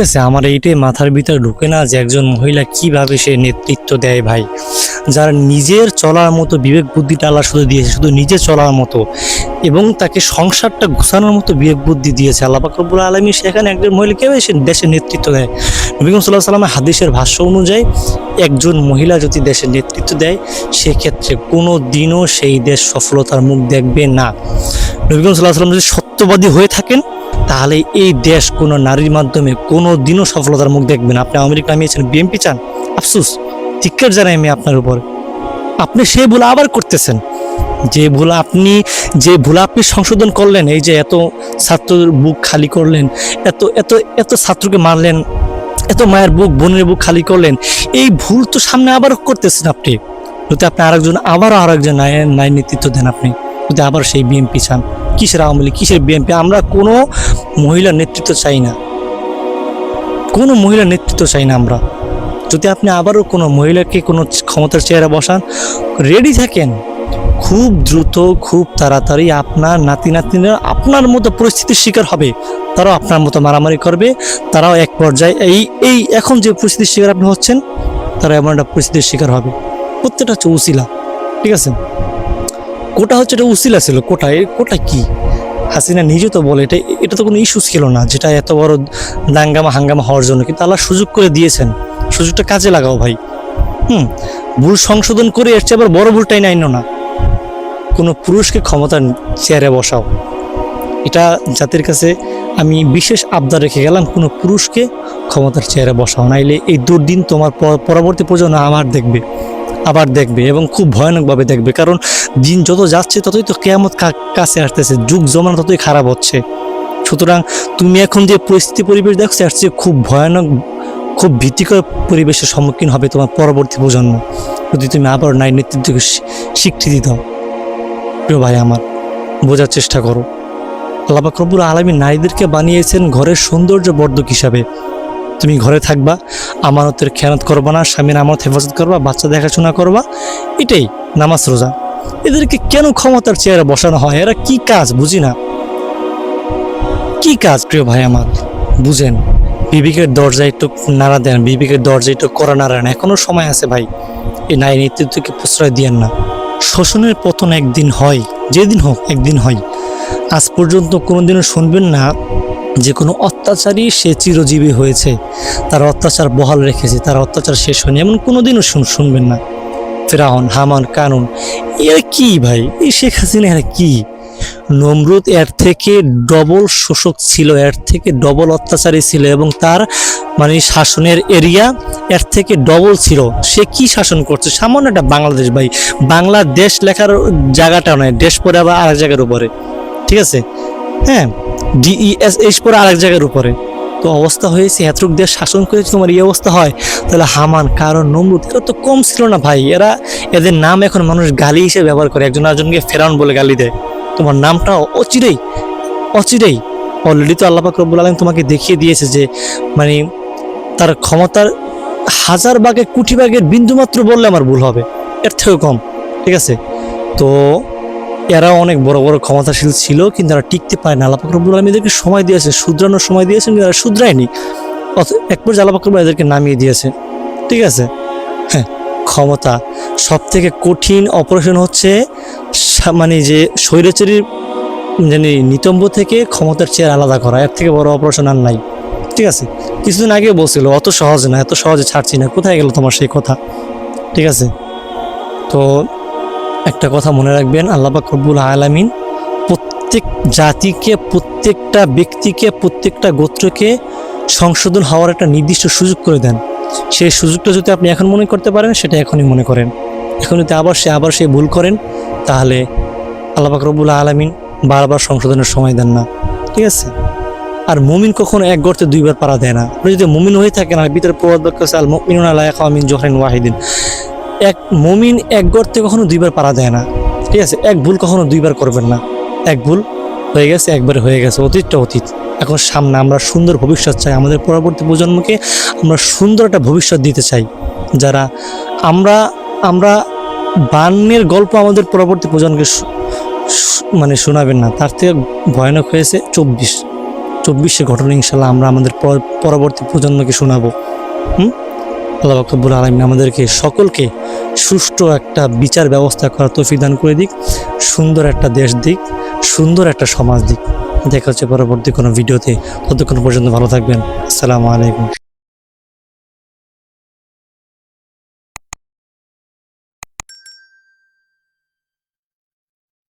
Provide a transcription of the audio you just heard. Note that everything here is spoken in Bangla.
আছে আমার এইটাই মাথার ভিতরে ঢুকে না যে একজন মহিলা কীভাবে সে নেতৃত্ব দেয় ভাই? যারা নিজের চলার মতো বিবেক বুদ্ধিটা আল্লাহ শুধু দিয়েছে, শুধু নিজে চলার মতো। এবং তাকে সংসারটা ঘুষানোর মতো বিবেক বুদ্ধি দিয়েছে। আল্লাহ পাকরবুল আলমী সেখানে একজন মহিলা কীভাবে সে দেশের নেতৃত্ব দেয়? নবীম সাল্লাহ সাল্লামের হাদিসের ভাষ্য অনুযায়ী, একজন মহিলা যদি দেশের নেতৃত্ব দেয়, সেক্ষেত্রে কোনো দিনও সেই দেশ সফলতার মুখ দেখবে না। নবীম সাল্লাহ সাল্লাম যদি সত্যবাদী হয়ে থাকেন তাহলে এই দেশ কোনো নারীর মাধ্যমে কোনো দিনও সফলতার মুখ দেখবে না। আপনি আমেরিকা নামিয়েছেন বিএনপি চান? আফসুস, ধিক্কার জানাই আমি আপনার উপর। আপনি সেই ভুল আবার করতেছেন। যে ভুল আপনি, যে ভুল আপনি সংশোধন করলেন, এই যে এত ছাত্রর বুক খালি করলেন, এত এত এত ছাত্রকে মারলেন, এত মায়ের বুক, বোনের বুক খালি করলেন, এই ভুল তো সামনে আবার করতেছেন আপনি। যদি আপনি আরেকজন, আবারও আরেকজন ন্যায় নেতৃত্ব দেন আপনি, যদি আবার সেই বিএনপি চান, কিসের আওয়ামী লীগ, কিসের বিএনপি, আমরা কোনো মহিলা নেতৃত্ব চাই না। কোনো মহিলা নেতৃত্ব চাই না আমরা। যদি আপনি আবারও কোনো মহিলাকে কোনো ক্ষমতার চেয়ারে বসান রেডি থাকেন, খুব দ্রুত, খুব তাড়াতাড়ি আপনার নাতি নাতনিরা আপনার মতো পরিস্থিতির শিকার হবে। তারাও আপনার মতো মারামারি করবে, তারাও এক পর্যায়ে এই এই এখন যে পরিস্থিতির শিকার আপনি হচ্ছেন, তারা এমন একটা পরিস্থিতির শিকার হবে। প্রত্যেকটা হচ্ছে উসিলা, ঠিক আছে? কোটা হচ্ছে এটা উসিলা ছিল কোটা এই কোটা কি? হাসিনা নিজে তো বলে, এটা এটা তো কোনো ইস্যু ছিল না, যেটা এত বড় দাঙ্গামা হাঙ্গামা হওয়ার জন্য। কিন্তু আল্লাহ সুযোগ করে দিয়েছেন। সুযোগটা কাজে লাগাও ভাই। হুম, ভুল সংশোধন করে চেয়ে আবার বড় ভুলটাই নাইনো না। কোনো পুরুষকে ক্ষমতার চেয়ারে বসাও। এটা জাতির কাছে আমি বিশেষ আবদার রেখে গেলাম, কোনো পুরুষকে ক্ষমতার চেয়ারে বসাও। নাইলে এই দুর্দিন তোমার পরবর্তী প্রজন্ম আমার দেখবে। আবার দেখবে এবং খুব ভয়ানকভাবে দেখবে। কারণ দিন যত যাচ্ছে, ততই তো কেয়ামত কাছে আসতেছে, যুগ জমানো ততই খারাপ হচ্ছে। সুতরাং তুমি এখন যে পরিস্থিতি পরিবেশ দেখছ চেয়ে খুব ভয়ানক, খুব ভীতিকর পরিবেশের সম্মুখীন হবে তোমার পরবর্তী প্রজন্ম। যদি তুমি আবার নারী নেতৃত্বকে স্বী- স্বীকৃতি দাও, প্রিয় ভাই আমার, বোঝার চেষ্টা করো। আল্লাহ রব্বুল আলমী নারীদেরকে বানিয়েছেন ঘরের সৌন্দর্য বর্ধক হিসাবে। তুমি ঘরে থাকবা, আমানতের খেয়ানত করবা না, স্বামীর আমানত হেফাজত করবা, বাচ্চা দেখাশোনা করবা, এটাই নামাজ রোজা। এদেরকে কেন ক্ষমতার চেয়ারে বসানো হয়? এরা কি কাজ? বুঝি না। কি কাজ, প্রিয় ভাই আমার? বুঝেন, বিবেকের দরজায় একটু নাড়া দেন, বিবেকের দরজায় একটু করা নাড়ান এখনও সময় আছে ভাই, এই নারী নেতৃত্বকে প্রশ্রয় দিয়েন না। শোষণের পতন একদিন হয়, যেদিন হোক একদিন হয়। আজ পর্যন্ত কোনোদিনও শুনবেন না যে কোনো অত্যাচারই সে চিরজীবী হয়েছে। তার অত্যাচার বহাল রেখেছে, তার অত্যাচার শেষ হয়নি, এমন কোনোদিনও শুন শুনবেন না। ফেরাহন হামান, কানুন, এর কি ভাই? এই শেখ হাসিনা, এর কি? নমরুদ এর থেকে ডবল শোষক ছিল, এর থেকে ডবল অত্যাচারী ছিল এবং তার মানে শাসনের এরিয়া এর থেকে ডবল ছিল। সে কি শাসন করছে? সামান্য একটা বাংলাদেশ ভাই। বাংলাদেশ লেখার জায়গাটা নয়, দেশ পরে আবার আরেক জায়গার উপরে। ঠিক আছে? হ্যাঁ? ডিইএস এইচ পরে আরেক জায়গার উপরে। তো অবস্থা হয়েছে, এতটুক দেশ শাসন করেছে তোমার এই অবস্থা হয়, তাহলে হামান কারণ নমরুদ এরা তো কম ছিল না ভাই। এরা এদের নাম এখন মানুষ গালি হিসেবে ব্যবহার করে। একজন আরেকজনকে ফেরাউন বলে গালি দেয়। তোমার নামটা অচিরেই অচিরেই। অলরেডি তো আল্লাহ রব্বুল আলম তোমাকে দেখিয়ে দিয়েছে যে মানে তার ক্ষমতার হাজার ভাগে, কোটি ভাগের বিন্দুমাত্র বললে আমার ভুল হবে। এর থেকেও কম। ঠিক আছে? তো এরা অনেক বড় বড় ক্ষমতাশীল ছিল, কিন্তু এরা টিকতে পারে না। আল্লাহ পাক আলম এদেরকে সময় দিয়েছে, শুধরানোর সময় দিয়েছেন কিন্তু এরা শুধরায়নি। এক পর্যায়ে আল্লাহ পাক এদেরকে নামিয়ে দিয়েছে। ঠিক আছে? হ্যাঁ ক্ষমতা। সব থেকে কঠিন অপারেশন হচ্ছে মানে যে স্বৈরাচারীর জানি নিতম্ব থেকে ক্ষমতার চেয়ার আলাদা করা। এর থেকে বড় অপারেশন আর নাই। ঠিক আছে? কিছুদিন আগে বলছিল, অত সহজ না, এত সহজে ছাড়ছি না। কোথায় গেল তোমার সেই কথা? ঠিক আছে? তো একটা কথা মনে রাখবেন, আল্লাহ পাক রব্বুল আলামিন প্রত্যেক জাতিকে, প্রত্যেকটা ব্যক্তিকে, প্রত্যেকটা গোত্রকে সংশোধন হওয়ার একটা নির্দিষ্ট সুযোগ করে দেন। সেই সুযোগটা যদি আপনি এখন মনে করতে পারেন, সেটা এখনই মনে করেন। এখন যদি আবার সে আবার সে ভুল করেন, তাহলে আল্লাহ পাক রব্বুল আলামিন বারবার সংশোধনের সময় দেন না। ঠিক আছে? আর মুমিন কখনো এক গর্তে দুইবার পারা দেয় না। আপনি যদি মুমিন হয়ে থাকেন, আর ভিতরে প্রবাদ বাক্য আল মুমিনুন আলা ইয়াকামিন জোহরিন ওয়াহিদিন। এক মুমিন এক গর্তে কখনো দুইবার পারা দেয় না। ঠিক আছে? এক ভুল কখনো দুইবার করবেন না। এক ভুল হয়ে গেছে, একবার হয়ে গেছে, অতীতটা অতীত। এখন সামনে আমরা সুন্দর ভবিষ্যৎ চাই। আমাদের পরবর্তী প্রজন্মকে আমরা সুন্দর একটা ভবিষ্যৎ দিতে চাই। যারা আমরা আমরা বান্যের গল্প আমাদের পরবর্তী প্রজন্মকে মানে শোনাবেন না। তার থেকে ভয়ানক হয়েছে চব্বিশ। চব্বিশের ঘটনা ইনশাল্লাহ আমরা আমাদের পর- পরবর্তী প্রজন্মকে শোনাবো। হুম? আল্লাহ কাবুল আলমিন আমাদেরকে সকলকে সুষ্ঠু একটা বিচার ব্যবস্থা করার তৌফিক দান করে দিক, সুন্দর একটা দেশ দিক, সুন্দর একটা সমাজ দিক। দেখা হচ্ছে পরবর্তী কোনো ভিডিওতে। ততক্ষণ পর্যন্ত ভালো থাকবেন। আসসালামু আলাইকুম।